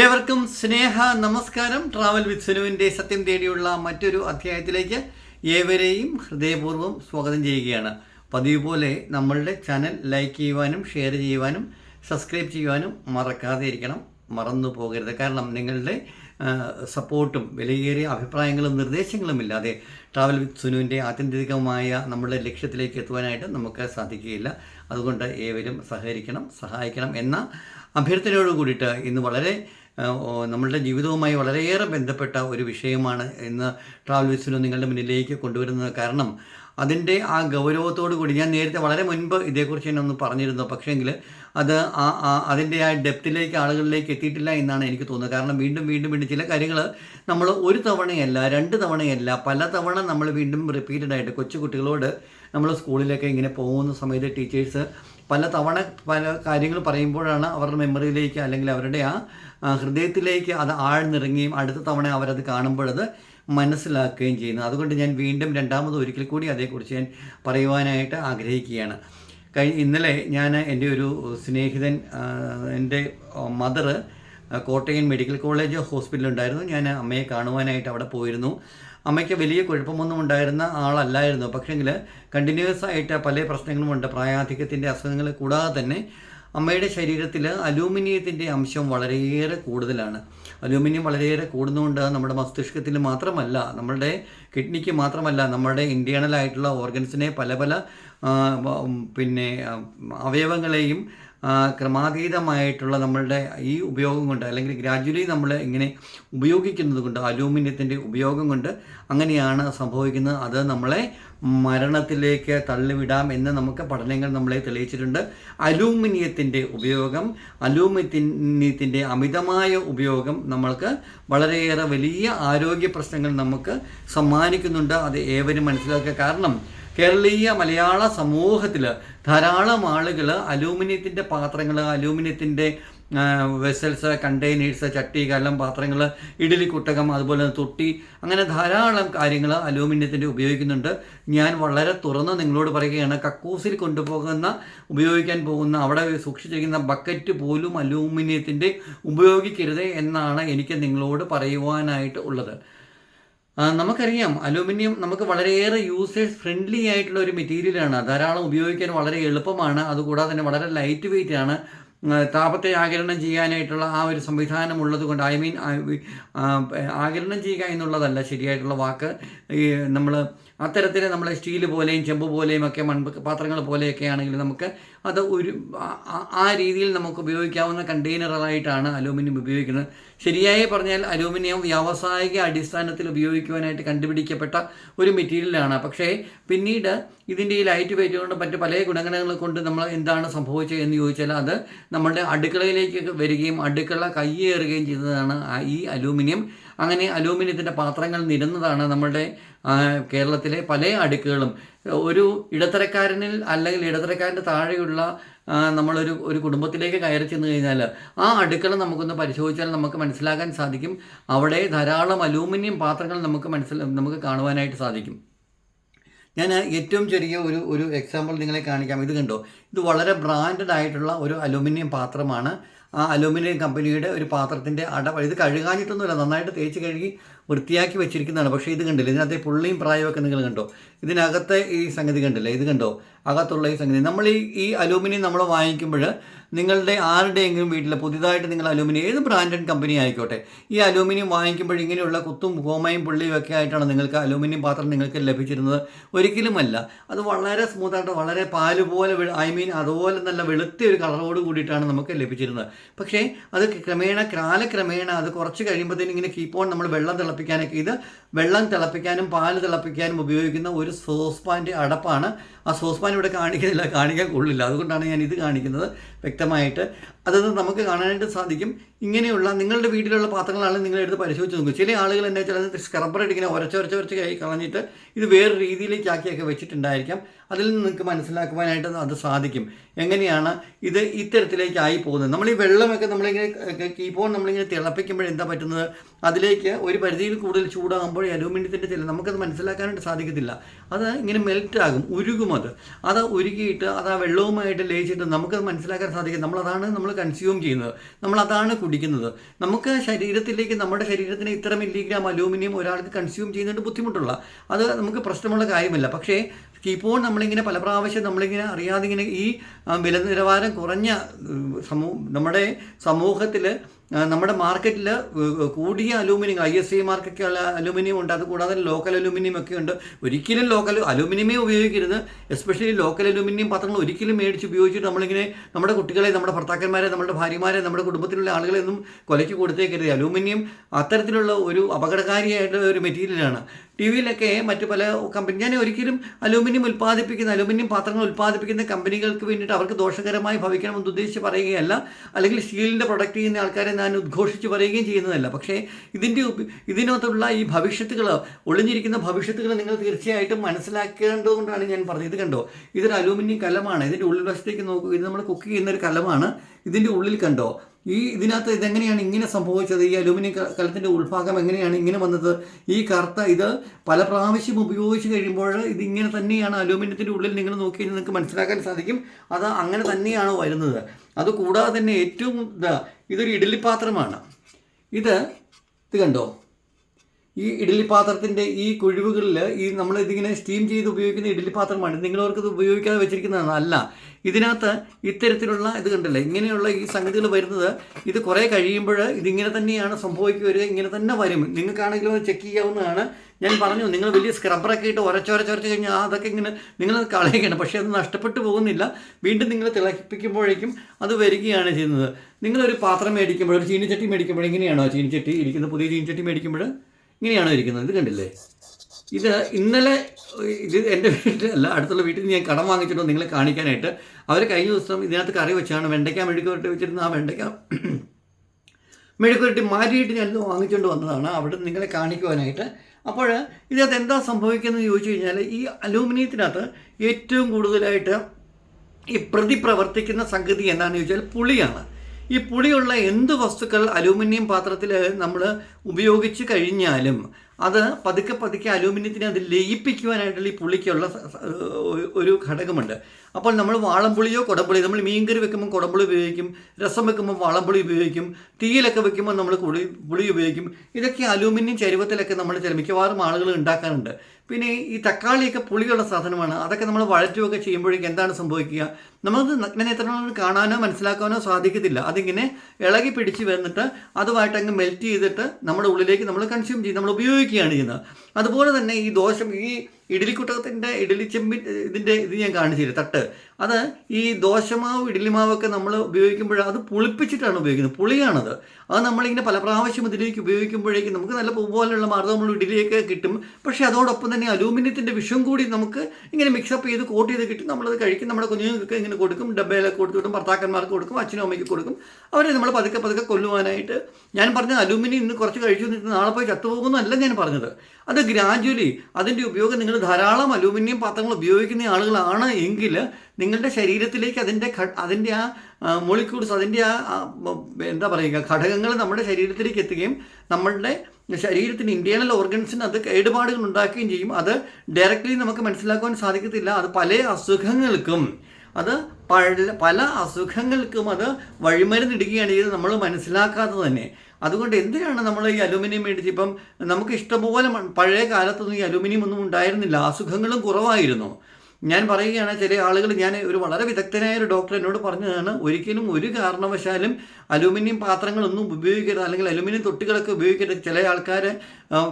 ഏവർക്കും സ്നേഹ നമസ്കാരം. Travel with സുനുവിന്റെ സത്യം തേടിയുള്ള മറ്റൊരു അധ്യായത്തിലേക്ക് ഏവരെയും ഹൃദയപൂർവം സ്വാഗതം ചെയ്യുകയാണ്. പതിവ് പോലെ നമ്മളുടെ ചാനൽ ലൈക്ക് ചെയ്യുവാനും ഷെയർ ചെയ്യുവാനും സബ്സ്ക്രൈബ് ചെയ്യുവാനും മറക്കാതെ ഇരിക്കണം. മറന്നു പോകരുത്. കാരണം നിങ്ങളുടെ സപ്പോർട്ടും വിലയേറിയ അഭിപ്രായങ്ങളും നിർദ്ദേശങ്ങളും ഇല്ലാതെ ട്രാവൽ വിത്ത് സുനുവിന്റെ ആത്യന്തികമായ നമ്മുടെ ലക്ഷ്യത്തിലേക്ക് എത്തുവാനായിട്ട് നമുക്ക് സാധിക്കുകയില്ല. അതുകൊണ്ട് ഏവരും സഹകരിക്കണം സഹായിക്കണം എന്ന അഭ്യർത്ഥനയോട് കൂടിയിട്ട് ഇന്ന് വളരെ നമ്മളുടെ ജീവിതവുമായി വളരെയേറെ ബന്ധപ്പെട്ട ഒരു വിഷയമാണ് ഇന്ന് ട്രാവൽ നിങ്ങളുടെ മുന്നിലേക്ക് കൊണ്ടുവരുന്നത്. കാരണം അതിന്റെ ആ ഗൗരവത്തോടു കൂടി ഞാൻ നേരത്തെ വളരെ മുൻപ് ഇതേക്കുറിച്ച് തന്നെ ഒന്ന് പറഞ്ഞിരുന്നു. പക്ഷേങ്കിൽ അത് ആ ആ- അതിന്റെ ആ ഡെപ്തിലേക്ക് ആളുകളിലേക്ക് എത്തിയിട്ടില്ല എന്നാണ് എനിക്ക് തോന്നുന്നത്. കാരണം വീണ്ടും വീണ്ടും വീണ്ടും ചില കാര്യങ്ങൾ നമ്മൾ ഒരു തവണയല്ല രണ്ട് തവണയല്ല പല തവണ നമ്മൾ വീണ്ടും റിപ്പീറ്റഡായിട്ട് കൊച്ചു കുട്ടികളോട് നമ്മൾ സ്കൂളിലൊക്കെ ഇങ്ങനെ പോകുന്ന സമയത്ത് ടീച്ചേഴ്സ് പല തവണ പല കാര്യങ്ങൾ പറയുമ്പോഴാണ് അവരുടെ മെമ്മറിയിലേക്ക് അല്ലെങ്കിൽ അവരുടെ ആ ഹൃദയത്തിലേക്ക് അത് ആഴ്ന്നിറങ്ങുകയും അടുത്ത തവണ അവരത് കാണുമ്പോഴത് മനസ്സിലാക്കുകയും ചെയ്യുന്നു അതുകൊണ്ട് ഞാൻ വീണ്ടും രണ്ടാമത് ഒരിക്കൽ കൂടി അതേക്കുറിച്ച് ഞാൻ പറയുവാനായിട്ട് ആഗ്രഹിക്കുകയാണ്. കഴി ഇന്നലെ ഞാൻ എന്റെ ഒരു സ്നേഹിതൻ എന്റെ മദറ് കോട്ടയം മെഡിക്കൽ കോളേജ് ഹോസ്പിറ്റലുണ്ടായിരുന്നു ഞാൻ അമ്മയെ കാണുവാനായിട്ട് അവിടെ പോയിരുന്നു. അമ്മയ്ക്ക് വലിയ കുഴപ്പമൊന്നും ഉണ്ടായിരുന്ന ആളല്ലായിരുന്നു. പക്ഷേങ്കിൽ കണ്ടിന്യൂസ് ആയിട്ട് പല പ്രശ്നങ്ങളുമുണ്ട്. പ്രായാധിക്യത്തിന്റെ അസുഖങ്ങൾ കൂടാതെ തന്നെ അമ്മയുടെ ശരീരത്തിൽ അലൂമിനിയത്തിന്റെ അംശം വളരെയേറെ കൂടുതലാണ്. അലൂമിനിയം വളരെയേറെ കൂടുന്നതുകൊണ്ട് നമ്മുടെ മസ്തിഷ്കത്തിൽ മാത്രമല്ല നമ്മളുടെ കിഡ്നിക്ക് മാത്രമല്ല നമ്മുടെ ഇന്റേണലായിട്ടുള്ള ഓർഗൻസിനെ പല പല പിന്നെ അവയവങ്ങളെയും ക്രമാതീതമായിട്ടുള്ള നമ്മളുടെ ഈ ഉപയോഗം കൊണ്ട് അല്ലെങ്കിൽ ഗ്രാജുവലി നമ്മൾ ഇങ്ങനെ ഉപയോഗിക്കുന്നത് കൊണ്ട് അലൂമിനിയത്തിന്റെ ഉപയോഗം കൊണ്ട് അങ്ങനെയാണ് സംഭവിക്കുന്നത്. അത് നമ്മളെ മരണത്തിലേക്ക് തള്ളിവിടാം എന്ന് നമുക്ക് പഠനങ്ങൾ നമ്മളെ തെളിയിച്ചിട്ടുണ്ട്. അലൂമിനിയത്തിന്റെ ഉപയോഗം അലൂമിനിയത്തിന്റെ അമിതമായ ഉപയോഗം നമ്മൾക്ക് വളരെയേറെ വലിയ ആരോഗ്യ പ്രശ്നങ്ങൾ നമുക്ക് സമ്മാനിക്കുന്നുണ്ട്. അത് ഏവരും മനസ്സിലാക്കുക കാരണം കേരളീയ മലയാള സമൂഹത്തിൽ ധാരാളം ആളുകൾ അലൂമിനിയത്തിന്റെ പാത്രങ്ങൾ അലൂമിനിയത്തിന്റെ വെസൽസ് കണ്ടെയ്നേഴ്സ് ചട്ടി കലം പാത്രങ്ങൾ ഇഡലി കുട്ടകം അതുപോലെ തൊട്ടി അങ്ങനെ ധാരാളം കാര്യങ്ങൾ അലൂമിനിയത്തിന്റെ ഉപയോഗിക്കുന്നുണ്ട്. ഞാൻ വളരെ തുറന്ന് നിങ്ങളോട് പറയുകയാണ് കക്കൂസിൽ കൊണ്ടുപോകുന്ന ഉപയോഗിക്കാൻ പോകുന്ന അവിടെ സൂക്ഷിച്ചിരിക്കുന്ന ബക്കറ്റ് പോലും അലൂമിനിയത്തിന്റെ ഉപയോഗിക്കരുത് എന്നാണ് എനിക്ക് നിങ്ങളോട് പറയുവാനായിട്ട് ഉള്ളത്. നമുക്കറിയാം അലൂമിനിയം നമുക്ക് വളരെയേറെ യൂസേഴ്സ് ഫ്രണ്ട്ലി ആയിട്ടുള്ള ഒരു മെറ്റീരിയലാണ് ധാരാളം ഉപയോഗിക്കാൻ വളരെ എളുപ്പമാണ്. അതുകൂടാതെ തന്നെ വളരെ ലൈറ്റ് വെയിറ്റ് ആണ്. താപത്തെ ആകിരണം ചെയ്യാനായിട്ടുള്ള ആ ഒരു സംവിധാനം ഉള്ളത് കൊണ്ട് ഐ മീൻ ആകിരണം ചെയ്യുക എന്നുള്ളതല്ല ശരിയായിട്ടുള്ള വാക്ക്. ഈ നമ്മൾ അത്തരത്തിൽ നമ്മൾ സ്റ്റീൽ പോലെയും ചെമ്പ് പോലെയും ഒക്കെ മൺപ പാത്രങ്ങൾ പോലെയൊക്കെ ആണെങ്കിൽ നമുക്ക് അത് ഒരു ആ- രീതിയിൽ നമുക്ക് ഉപയോഗിക്കാവുന്ന കണ്ടെയ്നറുകളായിട്ടാണ് അലൂമിനിയം ഉപയോഗിക്കുന്നത്. ശരിയായി പറഞ്ഞാൽ അലൂമിനിയം വ്യാവസായിക അടിസ്ഥാനത്തിൽ ഉപയോഗിക്കുവാനായിട്ട് കണ്ടുപിടിക്കപ്പെട്ട ഒരു മെറ്റീരിയലാണ്. പക്ഷേ പിന്നീട് ഇതിന്റെ ഈ ലൈറ്റ് വെയിറ്റ് കൊണ്ട് മറ്റ് പല ഗുണഗണങ്ങൾ കൊണ്ട് നമ്മൾ എന്താണ് സംഭവിച്ചത് എന്ന് ചോദിച്ചാൽ അത് നമ്മുടെ അടുക്കളയിലേക്ക് വരികയും അടുക്കള കയ്യേറുകയും ചെയ്തതാണ് ഈ അലൂമിനിയം. അങ്ങനെ അലൂമിനിയത്തിന്റെ പാത്രങ്ങൾ നിരന്നതാണ് നമ്മളുടെ കേരളത്തിലെ പല അടുക്കുകളും. ഒരു ഇടത്തരക്കാരനിൽ അല്ലെങ്കിൽ ഇടത്തരക്കാരന്റെ താഴെയുള്ള നമ്മളൊരു ഒരു കുടുംബത്തിലേക്ക് കയറി ചെന്ന് കഴിഞ്ഞാൽ ആ അടുക്കള നമുക്കൊന്ന് പരിശോധിച്ചാൽ നമുക്ക് മനസ്സിലാക്കാൻ സാധിക്കും. അവിടെ ധാരാളം അലൂമിനിയം പാത്രങ്ങൾ നമുക്ക് മനസ്സിൽ നമുക്ക് കാണുവാനായിട്ട് സാധിക്കും. ഞാൻ ഏറ്റവും ചെറിയ ഒരു ഒരു എക്സാമ്പിൾ നിങ്ങളെ കാണിക്കാം. ഇത് കണ്ടോ? ഇത് വളരെ ബ്രാൻഡഡ് ആയിട്ടുള്ള ഒരു അലുമിനിയം പാത്രമാണ്. ആ അലുമിനിയം കമ്പനിയുടെ ഒരു പാത്രത്തിന്റെ അട ഇത് കഴുകാനിട്ടൊന്നുമില്ല നന്നായിട്ട് തേച്ച് കഴുകി വൃത്തിയാക്കി വെച്ചിരിക്കുന്നതാണ്. പക്ഷേ ഇത് കണ്ടില്ല? ഇതിനകത്തെ പുള്ളിയും പ്രായമൊക്കെ നിങ്ങൾ കണ്ടോ? ഇതിനകത്തെ ഈ സംഗതി കണ്ടില്ലേ? ഇത് കണ്ടോ? അകത്തുള്ള ഈ സംഗതി. നമ്മൾ ഈ ഈ അലൂമിനിയം നമ്മൾ വാങ്ങിക്കുമ്പോൾ നിങ്ങളുടെ ആരുടെയെങ്കിലും വീട്ടിൽ പുതിയതായിട്ട് നിങ്ങൾ അലൂമിനിയം ഏത് ബ്രാൻഡഡ് കമ്പനി ആയിക്കോട്ടെ ഈ അലൂമിനിയം വാങ്ങിക്കുമ്പോൾ ഇങ്ങനെയുള്ള കുത്തും കോമയും പുള്ളിയും ഒക്കെ ആയിട്ടാണ് നിങ്ങൾക്ക് അലൂമിനിയം പാത്രം നിങ്ങൾക്ക് ലഭിച്ചിരുന്നത്. ഒരിക്കലുമല്ല. അത് വളരെ സ്മൂത്തായിട്ട് വളരെ പാൽ പോലെ ഐ മീൻ അതുപോലെ നല്ല വെളുത്ത ഒരു കളറോട് കൂടിയിട്ടാണ് നമുക്ക് ലഭിച്ചിരുന്നത്. പക്ഷേ അത് ക്രമേണ കാലക്രമേണ അത് കുറച്ച് കഴിയുമ്പോഴത്തേനും ഇങ്ങനെ കീപ്പോൺ നമ്മൾ വെള്ളം തിളപ്പിക്കാനൊക്കെ ഇത് വെള്ളം തിളപ്പിക്കാനും പാൽ തിളപ്പിക്കാനും ഉപയോഗിക്കുന്ന ഒരു സോസ് സോസ്പാന്റെ അടപ്പാണ്. ആ സോസ് സോസ്പാൻ ഇവിടെ കാണിക്കുന്നില്ല കാണിക്കാൻ കൊള്ളില്ല. അതുകൊണ്ടാണ് ഞാൻ ഇത് കാണിക്കുന്നത്. വ്യക്തമായിട്ട് അത് നമുക്ക് കാണാനായിട്ട് സാധിക്കും. ഇങ്ങനെയുള്ള നിങ്ങളുടെ വീട്ടിലുള്ള പാത്രങ്ങളാണ് നിങ്ങൾ എടുത്ത് പരിശോധിച്ച് നോക്കും ചില ആളുകൾ എന്താ വെച്ചാൽ അത് സ്ക്രബ്ബറായിട്ട് ഇങ്ങനെ ഉരച്ച് ഉരച്ച് ഉരച്ച് കൈ കളഞ്ഞിട്ട് ഇത് വേറെ രീതിയിലേക്കാക്കിയൊക്കെ വെച്ചിട്ടുണ്ടായിരിക്കാം. അതിൽ നിന്ന് നിങ്ങൾക്ക് മനസ്സിലാക്കുവാനായിട്ട് അത് സാധിക്കും. എങ്ങനെയാണ് ഇത് ഇത്തരത്തിലേക്കായി പോകുന്നത്? നമ്മൾ ഈ വെള്ളമൊക്കെ നമ്മളിങ്ങനെ കീപ്പോൺ നമ്മളിങ്ങനെ തിളപ്പിക്കുമ്പോൾ എന്താ പറ്റുന്നത്? അതിലേക്ക് ഒരു പരിധിയിൽ കൂടുതൽ ചൂടാകുമ്പോൾ അലൂമിനിയത്തിന്റെ ചില നമുക്കത് മനസ്സിലാക്കാനായിട്ട് സാധിക്കത്തില്ല. അത് ഇങ്ങനെ മെൽറ്റ് ആകും ഉരുകും അത്. അത് ഉരുകിയിട്ട് അത് ആ വെള്ളവുമായിട്ട് ലയിച്ചിട്ട് നമുക്കത് മനസ്സിലാക്കാൻ സാധിക്കും. നമ്മളതാണ് നമ്മൾ കൺസ്യൂം ചെയ്യുന്നത്. നമ്മൾ അതാണ് കുടിക്കുന്നത്. നമുക്ക് ശരീരത്തിലേക്ക് നമ്മുടെ ശരീരത്തിന് ഇത്ര മില്ലിഗ്രാം അലൂമിനിയം ഒരാൾക്ക് കൺസ്യൂം ചെയ്യുന്നതിന് ബുദ്ധിമുട്ടുള്ള അത് നമുക്ക് പ്രശ്നമുള്ള കാര്യമല്ല. പക്ഷേ ഇപ്പോൾ നമ്മളിങ്ങനെ പല പ്രാവശ്യം നമ്മളിങ്ങനെ അറിയാതെ ഇങ്ങനെ ഈ വില നിലവാരം കുറഞ്ഞ സമൂഹ സമൂ നമ്മുടെ സമൂഹത്തിൽ നമ്മുടെ മാർക്കറ്റിൽ കൂടിയ അലൂമിനിയം ഐ എസ് സി ഉള്ള അലൂമിനിയം ഉണ്ട്. അതുകൂടാതെ ലോക്കൽ അലൂമിനിയം ഒക്കെ ഉണ്ട്. ഒരിക്കലും ലോക്കൽ അലൂമിനിയമേ ഉപയോഗിക്കരുത്. എസ്പെഷ്യലി ലോക്കൽ അലൂമിനിയം പാത്രങ്ങൾ ഒരിക്കലും മേടിച്ച് ഉപയോഗിച്ചിട്ട് നമ്മളിങ്ങനെ നമ്മുടെ കുട്ടികളെ നമ്മുടെ ഭർത്താക്കന്മാരെ നമ്മുടെ ഭാര്യമാരെ നമ്മുടെ കുടുംബത്തിലുള്ള ആളുകളെ ഒന്നും കൊലയ്ക്ക് കൊടുത്തേക്കരുത്. അലൂമിനിയം അത്തരത്തിലുള്ള ഒരു അപകടകാരിയായിട്ടുള്ള ഒരു മെറ്റീരിയലാണ്. ടി വിയിലൊക്കെ മറ്റു പല കമ്പനി ഞാൻ ഒരിക്കലും അലൂമിനിയം ഉൽപ്പാദിപ്പിക്കുന്ന അലൂമിനിയം പാത്രങ്ങൾ ഉൽപ്പാദിപ്പിക്കുന്ന കമ്പനികൾക്ക് വേണ്ടിയിട്ട് അവർക്ക് ദോഷകരമായി ഭവിക്കണമെന്ന് ഉദ്ദേശിച്ച് പറയുകയല്ല. അല്ലെങ്കിൽ സ്റ്റീലിന്റെ പ്രൊഡക്റ്റ് ചെയ്യുന്ന ആൾക്കാരെ ഞാൻ ഉദ്ഘോഷിച്ച് പറയുകയും ചെയ്യുന്നതല്ല. പക്ഷേ ഇതിന്റെ ഇതിനകത്തുള്ള ഈ ഭവിഷ്യത്തുകൾ ഒളിഞ്ഞിരിക്കുന്ന ഭവിഷ്യത്തുകൾ നിങ്ങൾ തീർച്ചയായിട്ടും മനസ്സിലാക്കേണ്ടതുകൊണ്ടാണ് ഞാൻ പറഞ്ഞത്. ഇത് കണ്ടോ? ഇതൊരു അലൂമിനിയം കലമാണ്. ഇതിന്റെ ഉള്ളിൽ വശത്തേക്ക് നോക്കുക ഇത് നമ്മൾ കുക്ക് ചെയ്യുന്ന ഒരു കലമാണ്. ഇതിന്റെ ഉള്ളിൽ കണ്ടോ? ഈ ഇതിനകത്ത് ഇതെങ്ങനെയാണ് ഇങ്ങനെ സംഭവിച്ചത്? ഈ അലൂമിനിയം കലത്തിന്റെ ഉൾഭാഗം എങ്ങനെയാണ് ഇങ്ങനെ വന്നത്? ഈ കറുത്ത ഇത് പല പ്രാവശ്യം ഉപയോഗിച്ച് കഴിയുമ്പോൾ ഇത് ഇങ്ങനെ തന്നെയാണ് അലുമിനിയത്തിന്റെ ഉള്ളിൽ നിങ്ങൾ നോക്കി കഴിഞ്ഞാൽ നിങ്ങൾക്ക് മനസ്സിലാക്കാൻ സാധിക്കും. അത് അങ്ങനെ തന്നെയാണ് വരുന്നത്? അത് കൂടാതെ തന്നെ ഏറ്റവും ഇതാ ഇതൊരു ഇഡ്ഡലി പാത്രമാണ്. ഇത് ഇത് കണ്ടോ? ഈ ഇഡ്ഡലി പാത്രത്തിന്റെ ഈ കുഴിവുകളിൽ ഈ നമ്മൾ ഇതിങ്ങനെ സ്റ്റീം ചെയ്ത് ഉപയോഗിക്കുന്ന ഇഡ്ഡലി പാത്രമാണ്. നിങ്ങൾ ഇത് ഉപയോഗിക്കാതെ വെച്ചിരിക്കുന്നതാണ്. അല്ല ഇതിനകത്ത് ഇത്തരത്തിലുള്ള ഇത് കണ്ടില്ലേ? ഇങ്ങനെയുള്ള ഈ സംഗതികൾ വരുന്നത് ഇത് കുറേ കഴിയുമ്പോൾ ഇതിങ്ങനെ തന്നെയാണ് സംഭവിക്കുക ഇങ്ങനെ തന്നെ വരും. നിങ്ങൾക്കാണെങ്കിലും അത് ചെക്ക് ചെയ്യാവുന്നതാണ്. ഞാൻ പറഞ്ഞു നിങ്ങൾ വലിയ സ്ക്രബ്ബറൊക്കെ ഇട്ട് ഉരച്ചൊരച്ചൊരച്ച് കഴിഞ്ഞാൽ അതൊക്കെ ഇങ്ങനെ നിങ്ങൾ കളയുകയാണ്. പക്ഷേ അത് നഷ്ടപ്പെട്ടു പോകുന്നില്ല. വീണ്ടും നിങ്ങൾ തിളപ്പിക്കുമ്പോഴേക്കും അത് വരികയാണ് ചെയ്യുന്നത്. നിങ്ങളൊരു പാത്രം മേടിക്കുമ്പോൾ ഒരു ചീനിച്ചട്ടി മേടിക്കുമ്പോൾ എങ്ങനെയാണോ ചീനിച്ചട്ടി? ഇരിക്കുന്ന പുതിയ ചീനിച്ചട്ടി മേടിക്കുമ്പോൾ ഇങ്ങനെയാണോ ഇരിക്കുന്നത്? ഇത് കണ്ടില്ലേ? ഇത് ഇന്നലെ ഇത് എന്റെ വീട്ടിലല്ല അടുത്തുള്ള വീട്ടിൽ നിന്ന് ഞാൻ കടം വാങ്ങിച്ചിട്ടോ നിങ്ങളെ കാണിക്കാനായിട്ട് അവർ കഴിഞ്ഞ ദിവസം ഇതിനകത്ത് കറി വെച്ചാണ് വെണ്ടയ്ക്ക മെഴുക്ക് പുരട്ടി വെച്ചിരുന്ന ആ വെണ്ടയ്ക്ക മെഴുക്കുരട്ടി മാറ്റിയിട്ട് ഞാൻ വാങ്ങിച്ചുകൊണ്ട് വന്നതാണ്. അവിടെ നിങ്ങളെ കാണിക്കുവാനായിട്ട്. അപ്പോൾ ഇതിനകത്ത് എന്താ സംഭവിക്കുന്നത് ചോദിച്ചു കഴിഞ്ഞാൽ ഈ അലൂമിനിയത്തിനകത്ത് ഏറ്റവും കൂടുതലായിട്ട് ഈ പ്രതി പ്രവർത്തിക്കുന്ന സംഗതി എന്താണെന്ന് ചോദിച്ചാൽ പുളിയാണ്. ഈ പുളിയുള്ള എന്ത് വസ്തുക്കൾ അലൂമിനിയം പാത്രത്തിൽ നമ്മൾ ഉപയോഗിച്ച് കഴിഞ്ഞാലും അത് പതുക്കെ പതുക്കെ അലൂമിനിയത്തിനെ അത് ലയിപ്പിക്കുവാനായിട്ടുള്ള ഈ പുളിക്കുള്ള ഒരു ഘടകമുണ്ട്. അപ്പോൾ നമ്മൾ വാളംപുളിയോ കുടംപുളിയോ നമ്മൾ മീൻകറി വെക്കുമ്പോൾ കുടംപുളി ഉപയോഗിക്കും രസം വെക്കുമ്പോൾ വാളംപുളി ഉപയോഗിക്കും തീയിലൊക്കെ വെക്കുമ്പോൾ നമ്മൾ പുളി പുളി ഉപയോഗിക്കും. ഇതൊക്കെ അലൂമിനിയം ചരുവത്തിലൊക്കെ നമ്മൾ ചില മിക്കവാറും ആളുകൾ ഉണ്ടാക്കാറുണ്ട്. പിന്നെ ഈ തക്കാളിയൊക്കെ പുളിയുള്ള സാധനമാണ്. അതൊക്കെ നമ്മൾ വഴറ്റുമൊക്കെ ചെയ്യുമ്പോഴേക്കും എന്താണ് സംഭവിക്കുക? നമുക്ക് നഗ്നനേത്രങ്ങൾ കാണാനോ മനസ്സിലാക്കാനോ സാധിക്കത്തില്ല. അതിങ്ങനെ ഇളകി പിടിച്ച് വന്നിട്ട് അതുമായിട്ട് അങ്ങ് മെൽറ്റ് ചെയ്തിട്ട് നമ്മുടെ ഉള്ളിലേക്ക് നമ്മൾ കൺസ്യൂം ചെയ്ത് നമ്മൾ ഉപയോഗിക്കുകയാണ് ചെയ്യുന്നത്. അതുപോലെ തന്നെ ഈ ദോഷം ഈ ഇഡലിക്കുട്ടകത്തിന്റെ ഇഡലി ചെമ്പിൻ ഇതിന്റെ ഇത് ഞാൻ കാണിച്ചു തരും തട്ട്. അത് ഈ ദോശമാവ് ഇഡലിമാവൊക്കെ നമ്മൾ ഉപയോഗിക്കുമ്പോൾ അത് പുളിപ്പിച്ചിട്ടാണ് ഉപയോഗിക്കുന്നത്. പുളിയാണത്. അത് നമ്മളിങ്ങനെ പല പ്രാവശ്യം ഇതിലേക്ക് ഉപയോഗിക്കുമ്പോഴേക്കും നമുക്ക് നല്ല പോലെയുള്ള പോലുള്ള നമ്മൾ ഇഡലിയൊക്കെ കിട്ടും. പക്ഷേ അതോടൊപ്പം തന്നെ അലൂമിനിയത്തിന്റെ വിഷം കൂടി നമുക്ക് ഇങ്ങനെ മിക്സപ്പ് ചെയ്ത് കോട്ട് ചെയ്ത് കിട്ടും നമ്മളത് കഴിക്കും. നമ്മുടെ കുഞ്ഞുങ്ങൾക്ക് ഇങ്ങനെ കൊടുക്കും. ഡബ്ബയിലൊക്കെ കൊടുത്തു വിടും. ഭർത്താക്കന്മാർക്ക് കൊടുക്കും. അച്ഛനും അമ്മയ്ക്ക് കൊടുക്കും. അവരെ നമ്മൾ പതുക്കെ പതുക്കെ കൊല്ലുവാനായിട്ട് ഞാൻ പറഞ്ഞ അലൂമിനിയം ഇന്ന് കുറച്ച് കഴിച്ചു നിന്നിട്ട് നാളെ പോയി ചത്തുപോകുന്നല്ല ഞാൻ പറഞ്ഞത്. അത് ഗ്രാജുവലി അതിന്റെ ഉപയോഗം നിങ്ങൾ ധാരാളം അലൂമിനിയം പാത്രങ്ങൾ ഉപയോഗിക്കുന്ന ആളുകളാണ് എങ്കിൽ നിങ്ങളുടെ ശരീരത്തിലേക്ക് അതിന്റെ അതിന്റെ ആ മോളിക്യൂൾസ് അതിന്റെ ആ ആ, എന്താ പറയുക ഘടകങ്ങൾ നമ്മുടെ ശരീരത്തിലേക്ക് എത്തുകയും നമ്മളുടെ ശരീരത്തിന് ഇന്റേണൽ ഓർഗൻസിന് അത് കേടുപാടുകൾ ഉണ്ടാക്കുകയും ചെയ്യും. അത് ഡയറക്റ്റ്ലി നമുക്ക് മനസ്സിലാക്കുവാൻ സാധിക്കത്തില്ല. അത് പല അസുഖങ്ങൾക്കും അത് പല പല അസുഖങ്ങൾക്കും അത് വഴിമരുന്നിടുകയാണ് ചെയ്ത് നമ്മൾ മനസ്സിലാക്കാതെ തന്നെ. അതുകൊണ്ട് എന്തിനാണ് നമ്മൾ ഈ അലുമിനിയം മേടിച്ച് ഇപ്പം നമുക്ക് ഇഷ്ടംപോലെ പഴയ കാലത്തൊന്നും ഈ അലുമിനിയം ഒന്നും ഉണ്ടായിരുന്നില്ല. അസുഖങ്ങളും കുറവായിരുന്നു. ഞാൻ പറയുകയാണ് ചില ആളുകൾ ഞാൻ ഒരു വളരെ വിദഗ്ധനായ ഒരു ഡോക്ടർ എന്നോട് പറഞ്ഞതാണ് ഒരിക്കലും ഒരു കാരണവശാലും അലൂമിനിയം പാത്രങ്ങളൊന്നും ഉപയോഗിക്കരുത് അല്ലെങ്കിൽ അലൂമിനിയം തൊട്ടികളൊക്കെ ഉപയോഗിക്കരുത്. ചില ആൾക്കാർ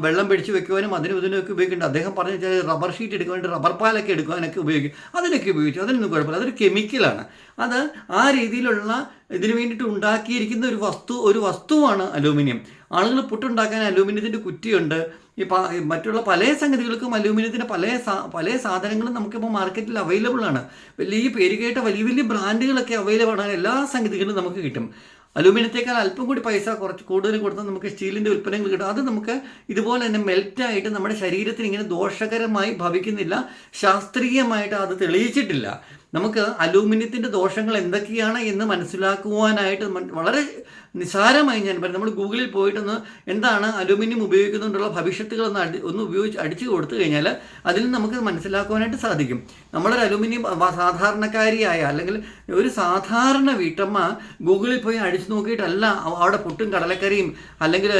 വെള്ളം പിടിച്ചു വെക്കുവാനും അതിനും ഇതിനൊക്കെ ഉപയോഗിക്കുന്നുണ്ട്. അദ്ദേഹം പറഞ്ഞു ചില റബ്ബർ ഷീറ്റ് എടുക്കുവാൻ റബ്ബർ പാലൊക്കെ എടുക്കുവാനൊക്കെ ഉപയോഗിക്കും. അതിനൊക്കെ ഉപയോഗിച്ചു. അതിനൊന്നും കുഴപ്പമില്ല. അതൊരു കെമിക്കലാണ് അത് ആ രീതിയിലുള്ള ഇതിന് വേണ്ടിയിട്ട് ഉണ്ടാക്കിയിരിക്കുന്ന ഒരു വസ്തു ഒരു വസ്തുവാണ് അലൂമിനിയം. ആളുകൾ പുട്ടുണ്ടാക്കാൻ അലൂമിനിയത്തിന്റെ കുറ്റിയുണ്ട്. ഈ മറ്റുള്ള പല സംഗതികൾക്കും അലൂമിനിയത്തിന്റെ പല പല സാധനങ്ങളും നമുക്കിപ്പോൾ മാർക്കറ്റിൽ അവൈലബിൾ ആണ്. വലിയ പേര് കേട്ട വലിയ വലിയ ബ്രാൻഡുകളൊക്കെ അവൈലബിൾ ആണ്. എല്ലാ സംഗതികളും നമുക്ക് കിട്ടും. അലൂമിനിയത്തേക്കാൾ അല്പം കൂടി പൈസ കുറച്ച് കൂടുതൽ കൊടുത്താൽ നമുക്ക് സ്റ്റീലിന്റെ ഉൽപ്പന്നങ്ങൾ കിട്ടും. അത് നമുക്ക് ഇതുപോലെ തന്നെ മെൽറ്റായിട്ട് നമ്മുടെ ശരീരത്തിന് ഇങ്ങനെ ദോഷകരമായി ഭവിക്കുന്നില്ല. ശാസ്ത്രീയമായിട്ട് അത് തെളിയിച്ചിട്ടില്ല. നമുക്ക് അലൂമിനിയത്തിന്റെ ദോഷങ്ങൾ എന്തൊക്കെയാണ് എന്ന് മനസ്സിലാക്കുവാനായിട്ട് വളരെ നിസാരമായി ഞാൻ പറയും. നമ്മൾ ഗൂഗിളിൽ പോയിട്ടൊന്ന് എന്താണ് അലൂമിനിയം ഉപയോഗിക്കുന്നതുകൊണ്ടുള്ള ഭവിഷ്യത്തുകൾ ഒന്ന് ഒന്ന് ഉപയോഗിച്ച് അടിച്ചു കൊടുത്തു കഴിഞ്ഞാൽ അതിൽ നമുക്ക് മനസ്സിലാക്കുവാനായിട്ട് സാധിക്കും. നമ്മളൊരു അലൂമിനിയം സാധാരണക്കാരിയായ അല്ലെങ്കിൽ ഒരു സാധാരണ വീട്ടമ്മ ഗൂഗിളിൽ പോയി അടിച്ചു നോക്കിയിട്ടല്ല അവ- അവിടെ പുട്ടും കടലക്കറിയും അല്ലെങ്കിൽ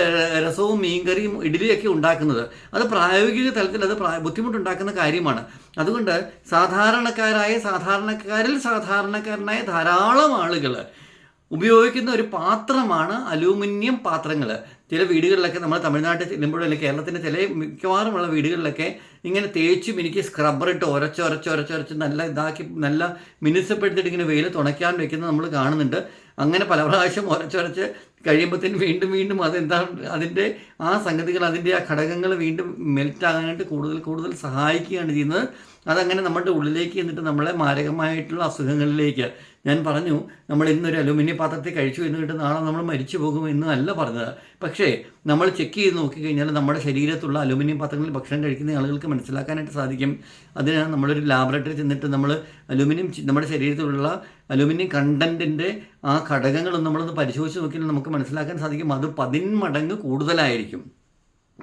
രസവും മീൻകറിയും ഇഡ്ഡലിയൊക്കെ ഉണ്ടാക്കുന്നത്. അത് പ്രായോഗിക തലത്തിൽ അത് ബുദ്ധിമുട്ടുണ്ടാക്കുന്ന കാര്യമാണ്. അതുകൊണ്ട് സാധാരണക്കാരായ സാധാരണക്കാരിൽ സാധാരണക്കാരനായ ധാരാളം ആളുകൾ ഉപയോഗിക്കുന്ന ഒരു പാത്രമാണ് അലൂമിനിയം പാത്രങ്ങൾ ചില വീടുകളിലൊക്കെ നമ്മൾ തമിഴ്നാട്ടിൽ ചെല്ലുമ്പോൾ അല്ലെങ്കിൽ കേരളത്തിന്റെ ചില മിക്കവാറുമുള്ള വീടുകളിലൊക്കെ ഇങ്ങനെ തേച്ചും എനിക്ക് സ്ക്രബ്ബർ ഇട്ട് ഉരച്ച് ഉരച്ച് ഉരച്ച് നല്ല ഇതാക്കി നല്ല മിനുസപ്പെടുത്തിയിട്ട് ഇങ്ങനെ വെയിൽ തുണയ്ക്കാൻ വെക്കുന്നത് നമ്മൾ കാണുന്നുണ്ട്. അങ്ങനെ പല പ്രാവശ്യം ഉരച്ചുരച്ച് കഴിയുമ്പോഴത്തേന് വീണ്ടും വീണ്ടും അതെന്താ അതിന്റെ ആ സംഗതികൾ അതിന്റെ ആ ഘടകങ്ങൾ വീണ്ടും മെൽറ്റ് ആകാനായിട്ട് കൂടുതൽ കൂടുതൽ സഹായിക്കുകയാണ് ചെയ്യുന്നത്. അതങ്ങനെ നമ്മുടെ ഉള്ളിലേക്ക് എന്നിട്ട് നമ്മളെ മാരകമായിട്ടുള്ള അസുഖങ്ങളിലേക്ക് ഞാൻ പറഞ്ഞു നമ്മൾ ഇന്നൊരു അലുമിനിയം പാത്രത്തിൽ കഴിച്ചു എന്നിട്ട് നാളെ നമ്മൾ മരിച്ചു പോകും എന്നല്ല പറഞ്ഞത്. പക്ഷേ നമ്മൾ ചെക്ക് ചെയ്ത് നോക്കിക്കഴിഞ്ഞാൽ നമ്മുടെ ശരീരത്തുള്ള അലുമിനിയം പാത്രങ്ങളിൽ ഭക്ഷണം കഴിക്കുന്ന ആളുകൾക്ക് മനസ്സിലാക്കാനായിട്ട് സാധിക്കും. അതിനാണ് നമ്മളൊരു ലാബറട്ടറി ചെന്നിട്ട് നമ്മൾ അലുമിനിയം നമ്മുടെ ശരീരത്തിലുള്ള അലുമിനിയം കണ്ടന്റിന്റെ ആ ഘടകങ്ങളൊന്നും നമ്മളൊന്ന് പരിശോധിച്ച് നോക്കിയാൽ നമുക്ക് മനസ്സിലാക്കാൻ സാധിക്കും. അത് പതിന്മടങ്ങ് കൂടുതലായിരിക്കും.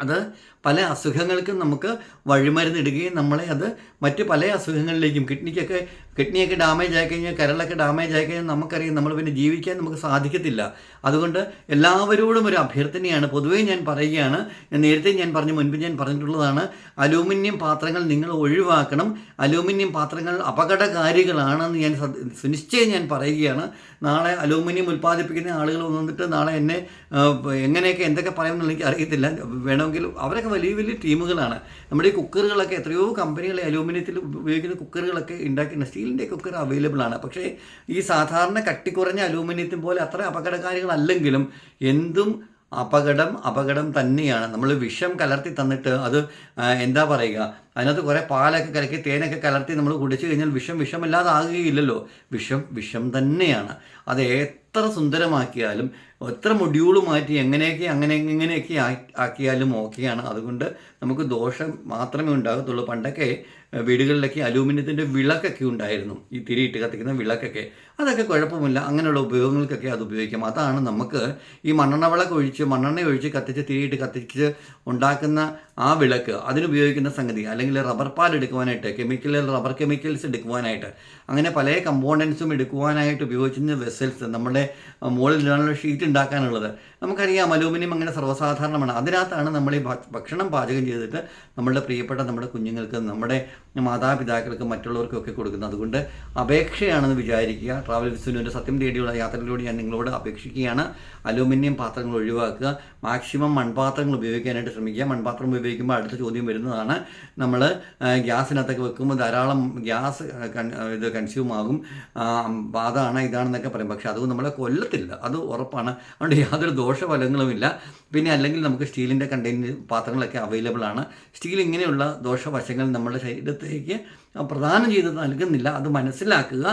അത് പല അസുഖങ്ങൾക്കും നമുക്ക് വഴിമരുന്നിടുകയും നമ്മളെ അത് മറ്റ് പല അസുഖങ്ങളിലേക്കും കിഡ്നിക്കൊക്കെ കിഡ്നിയൊക്കെ ഡാമേജ് ആയി കഴിഞ്ഞാൽ കരളൊക്കെ ഡാമേജ് ആയി കഴിഞ്ഞാൽ നമുക്കറിയാം നമ്മൾ പിന്നെ ജീവിക്കാൻ നമുക്ക് സാധിക്കത്തില്ല. അതുകൊണ്ട് എല്ലാവരോടും ഒരു അഭ്യർത്ഥനയാണ്. പൊതുവേ ഞാൻ പറയുകയാണ് നേരത്തെ ഞാൻ പറഞ്ഞു മുൻപ് ഞാൻ പറഞ്ഞിട്ടുള്ളതാണ് അലൂമിനിയം പാത്രങ്ങൾ നിങ്ങൾ ഒഴിവാക്കണം. അലൂമിനിയം പാത്രങ്ങൾ അപകടകാരികളാണെന്ന് ഞാൻ സുനിശ്ചയം ഞാൻ പറയുകയാണ്. നാളെ അലൂമിനിയം ഉൽപ്പാദിപ്പിക്കുന്ന ആളുകൾ വന്നിട്ട് നാളെ എന്നെ എങ്ങനെയൊക്കെ എന്തൊക്കെ പറയുമെന്ന് എനിക്ക് അറിയത്തില്ല. വേണമെങ്കിൽ അവരൊക്കെ വലിയ വലിയ ടീമുകളാണ്. നമ്മുടെ ഈ കുക്കറുകളൊക്കെ എത്രയോ കമ്പനികൾ അലൂമിനിയത്തിൽ ഉപയോഗിക്കുന്ന കുക്കറുകളൊക്കെ ഉണ്ടാക്കുന്ന സ്റ്റീലിന്റെ കുക്കർ അവൈലബിൾ ആണ് പക്ഷേ ഈ സാധാരണ കട്ടി കുറഞ്ഞ അലൂമിനിയത്തിൻ പോലെ അത്ര അപകടകാരികളല്ലെങ്കിലും എന്തും അപകടം അപകടം തന്നെയാണ്. നമ്മൾ വിഷം കലർത്തി തന്നിട്ട് അത് എന്താ പറയുക അതിനകത്ത് കുറേ പാലൊക്കെ കലക്കി തേനൊക്കെ കലർത്തി നമ്മൾ കുടിച്ചു കഴിഞ്ഞാൽ വിഷം വിഷമല്ലാതാകുകയില്ലല്ലോ. വിഷം വിഷം തന്നെയാണ്. അത് എത്ര സുന്ദരമാക്കിയാലും എത്ര മൊഡ്യൂൾ മാറ്റി എങ്ങനെയൊക്കെ അങ്ങനെ എങ്ങനെയൊക്കെ ആക്കിയാലും ഓക്കെയാണ്. അതുകൊണ്ട് നമുക്ക് ദോഷം മാത്രമേ ഉണ്ടാകത്തുള്ളൂ. പണ്ടൊക്കെ വീടുകളിലൊക്കെ അലൂമിനിയത്തിന്റെ വിളക്കൊക്കെ ഉണ്ടായിരുന്നു. ഈ തിരിയിട്ട് കത്തിക്കുന്ന വിളക്കൊക്കെ. അതൊക്കെ കുഴപ്പമില്ല. അങ്ങനെയുള്ള ഉപയോഗങ്ങൾക്കൊക്കെ അത് ഉപയോഗിക്കാം. അതാണ് നമുക്ക് ഈ മണ്ണെണ്ണ വിളക്ക് ഒഴിച്ച് മണ്ണെണ്ണ ഒഴിച്ച് കത്തിച്ച് തിരിയിട്ട് കത്തിച്ച് ഉണ്ടാക്കുന്ന ആ വിളക്ക്. അതിനുപയോഗിക്കുന്ന സംഗതി അല്ലെങ്കിൽ റബ്ബർ പാൽ എടുക്കുവാനായിട്ട് കെമിക്കൽ റബ്ബർ കെമിക്കൽസ് എടുക്കുവാനായിട്ട് അങ്ങനെ പല കമ്പോണൻസും എടുക്കുവാനായിട്ട് ഉപയോഗിച്ചിരുന്ന വെസൽസ് നമ്മുടെ മുകളിൽ ഷീറ്റ് ഉണ്ടാക്കാനുള്ളത്. നമുക്കറിയാം അലൂമിനിയം അങ്ങനെ സർവസാധാരണമാണ്. അതിനകത്താണ് നമ്മൾ ഈ ഭക്ഷണം പാചകം ചെയ്തിട്ട് നമ്മളുടെ പ്രിയപ്പെട്ട നമ്മുടെ കുഞ്ഞുങ്ങൾക്ക് നമ്മുടെ മാതാപിതാക്കൾക്ക് മറ്റുള്ളവർക്കൊക്കെ കൊടുക്കുന്നത്. അതുകൊണ്ട് അപേക്ഷയാണെന്ന് വിചാരിക്കുക. ട്രാവൽ വിസുവിന്റെ സത്യം തേടിയുള്ള യാത്രയിലൂടെ ഞാൻ നിങ്ങളോട് അപേക്ഷിക്കുകയാണ്. അലൂമിനിയം പാത്രങ്ങൾ ഒഴിവാക്കുക. മാക്സിമം മൺപാത്രങ്ങൾ ഉപയോഗിക്കാനായിട്ട് ശ്രമിക്കുക. മൺപാത്രം ഉപയോഗിക്കുമ്പോൾ അടുത്ത ചോദ്യം വരുന്നതാണ്. നമ്മൾ ഗ്യാസിനകത്തൊക്കെ വെക്കുമ്പോൾ ധാരാളം ഗ്യാസ് ഇത് കൺസ്യൂം ആകും. അതാണ് ഇതാണെന്നൊക്കെ പറയും. പക്ഷേ അത് നമ്മളെ കൊല്ലത്തില്ല. അത് ഉറപ്പാണ്. അതുകൊണ്ട് യാതൊരു ദോഷഫലങ്ങളുമില്ല. പിന്നെ അല്ലെങ്കിൽ നമുക്ക് സ്റ്റീലിന്റെ കണ്ടെയ്നർ പാത്രങ്ങളൊക്കെ അവൈലബിൾ ആണ്. സ്റ്റീൽ ഇങ്ങനെയുള്ള ദോഷവശങ്ങൾ നമ്മുടെ ശരീരത്തേക്ക് പ്രദാനം ചെയ്ത് നൽകുന്നില്ല. അത് മനസ്സിലാക്കുക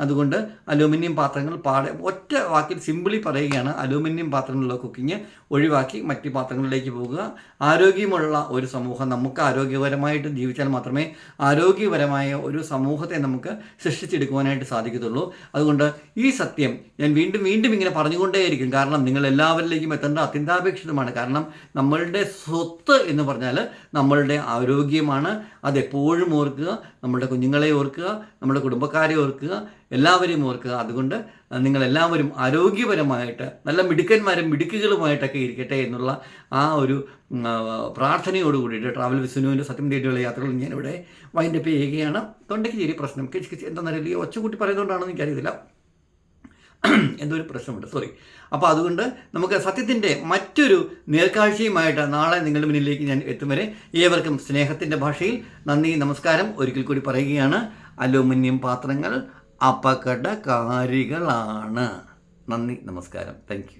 അതുകൊണ്ട് അലൂമിനിയം പാത്രങ്ങൾ പാടെ ഒറ്റ വാക്കിൽ സിമ്പിളി പറയുകയാണ് അലൂമിനിയം പാത്രങ്ങളിലുള്ള കുക്കിംഗ് ഒഴിവാക്കി മറ്റ് പാത്രങ്ങളിലേക്ക് പോകുക. ആരോഗ്യമുള്ള ഒരു സമൂഹം നമുക്ക് ആരോഗ്യപരമായിട്ട് ജീവിച്ചാൽ മാത്രമേ ആരോഗ്യപരമായ ഒരു സമൂഹത്തെ നമുക്ക് സൃഷ്ടിച്ചെടുക്കുവാനായിട്ട് സാധിക്കത്തുള്ളൂ. അതുകൊണ്ട് ഈ സത്യം ഞാൻ വീണ്ടും വീണ്ടും ഇങ്ങനെ പറഞ്ഞുകൊണ്ടേയിരിക്കും. കാരണം നിങ്ങൾ എല്ലാവരിലേക്കും എത്തേണ്ട അത്യന്താപേക്ഷിതമാണ്. കാരണം നമ്മളുടെ സ്വത്ത് എന്ന് പറഞ്ഞാൽ നമ്മളുടെ ആരോഗ്യമാണ്. അതെപ്പോഴും ഓർക്കുക നമ്മുടെ കുഞ്ഞുങ്ങളെ ഓർക്കുക നമ്മുടെ കുടുംബക്കാരെ ഓർക്കുക എല്ലാവരെയും ഓർക്കുക. അതുകൊണ്ട് നിങ്ങളെല്ലാവരും ആരോഗ്യപരമായിട്ട് നല്ല മിടുക്കന്മാരും മിടുക്കുകളുമായിട്ടൊക്കെ ഇരിക്കട്ടെ എന്നുള്ള ആ ഒരു പ്രാർത്ഥനയോടുകൂടിയിട്ട് ട്രാവൽ വിസുനുവിന്റെ സത്യം തേടിയുള്ള യാത്രകൾ ഞാനിവിടെ വൈൻഡപ്പ് ചെയ്യുകയാണ്. തൊണ്ടയ്ക്ക് ചെറിയ പ്രശ്നം. എന്താണെന്നറിയില്ല ഈ ഒച്ചകൂട്ടി പറയുന്നതുകൊണ്ടാണെന്ന് എനിക്കറിയത്തില്ല. എന്തോ ഒരു പ്രശ്നമുണ്ട്. സോറി അപ്പോൾ അതുകൊണ്ട് നമുക്ക് സത്യത്തിന്റെ മറ്റൊരു നേർക്കാഴ്ചയുമായിട്ട് നാളെ നിങ്ങളുടെ മുന്നിലേക്ക് ഞാൻ എത്തും വരെ ഏവർക്കും സ്നേഹത്തിന്റെ ഭാഷയിൽ നന്ദി നമസ്കാരം. ഒരിക്കൽ കൂടി പറയുകയാണ് അലൂമിനിയം പാത്രങ്ങൾ അപകടകാരികളാണ്. നന്ദി നമസ്കാരം. താങ്ക്